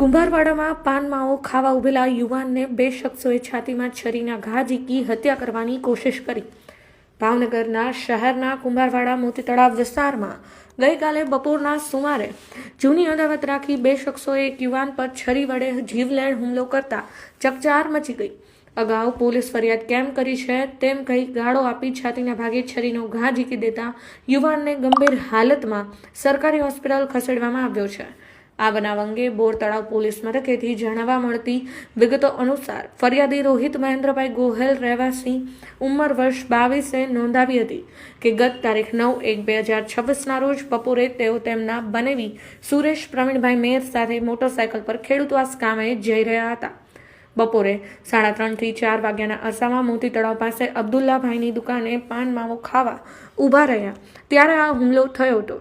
કુંભારવાડામાં પાનમાઓ ખાવા ઉભેલા યુવાનને બે શખ્સોએ છાતીમાં છરીના ઘા ઝીકી હત્યા કરવાની કોશિશ કરી. ભાવનગરના શહેરના કુંભારવાડા મોતી તળાવ વિસ્તારમાં ગઈકાલે બપોરના સુમારે જૂની અદાવત રાખી બે શખ્સોએ એક યુવાન પર છરી વડે જીવલેણ હુમલો કરતા ચકચાર મચી ગઈ. અગાઉ પોલીસ ફરિયાદ કેમ કરી છે તેમ કહી ગાળો આપી છાતીના ભાગે છરીનો ઘા ઝીકી દેતા યુવાનને ગંભીર હાલતમાં સરકારી હોસ્પિટલ ખસેડવામાં આવ્યો છે. આ બનાવ અંગે બોર તળાવ પોલીસ મથકેથી જાણવા મળતી વિગતો અનુસાર ફરિયાદી રોહિત મહેન્દ્રભાઈ ગોહેલ રહેવાસી, ઉંમર વર્ષ બાવીસે, નોંધાવી હતી કે ગત તારીખ નવ એક બે હજાર છવ્વીસના રોજ બપોરે તેઓ તેમના બનેવી સુરેશ પ્રવીણભાઈ મેર સાથે મોટરસાયકલ પર ખેડૂતવાસ કામે જઈ રહ્યા હતા. બપોરે સાડા ત્રણથી ચાર વાગ્યાના અરસામાં મોતી તળાવ પાસે અબ્દુલ્લાભાઈની દુકાને પાન માવો ખાવા ઊભા રહ્યા. ત્યારે આ હુમલો થયો હતો.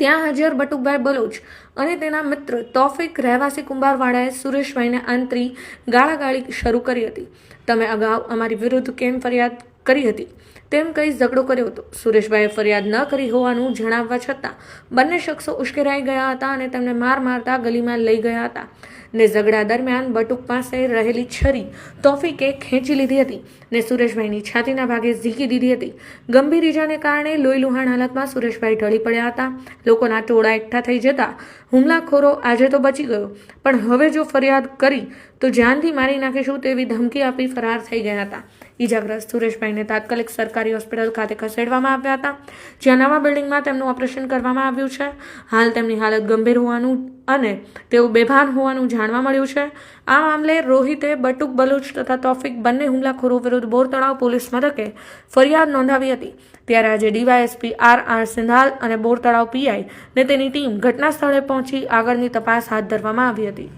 ત્યાં હાજર બટુકભાઈ બલોચ અને તેના મિત્ર તોફિક રહેવાસી કુંભારવાડાએ સુરેશભાઈને આંતરી ગાળાગાળી શરૂ કરી હતી. તમે અગાઉ અમારી વિરુદ્ધ કેમ ફરિયાદ કરી હતી? તેમ કહી ઝઘડો કર્યો હતો. સુરેશભાઈએ ફરિયાદ ન કરી હોવાનું જણાવવા છતાં બંને શખ્સો ઉશ્કેરાઈ ગયા હતા અને તેમને માર મારતા ગલીમાં લઈ ગયા હતા. ને ઝઘડા દરમિયાન બટુક પાસે રહેલી છરી તોફિકે ખેંચી લીધી હતી ને સુરેશભાઈની છાતીના ભાગે ઝીકી દીધી હતી. ગંભીર ઈજાને કારણે લોહી લુહાણ હાલતમાં સુરેશભાઈ ઢળી પડ્યા હતા. લોકોના ટોળા એકઠા થઈ જતા હુમલાખોરો આજે તો બચી ગયો. પણ હવે જો ફરિયાદ કરી તો જાનથી મારી નાખીશું તેવી ધમકી આપી ફરાર થઈ ગયા હતા. ઈજાગ્રસ્ત સુરેશભાઈને તાત્કાલિક સરકારી હોસ્પિટલ ખાતે ખસેડવામાં આવ્યા હતા. જ્યાં નવા બિલ્ડિંગમાં તેમનું ઓપરેશન કરવામાં આવ્યું છે. હાલ તેમની હાલત ગંભીર હોવાનું અને તેઓ બેભાન હોવાનું જાણવા મળ્યું છે. આ મામલે રોહિતે બટુક બલુચ તથા તોફિક બંને હુમલાખોરો વિરુદ્ધ બોર તળાવ પોલીસ મથકે ફરિયાદ નોંધાવી હતી. ત્યારે આજે ડીવાયએસપી આર આર સિંધાલ અને બોર તળાવ પીઆઈ ને તેની ટીમ ઘટના સ્થળે પહોંચી આગળની તપાસ હાથ ધરવામાં આવી હતી.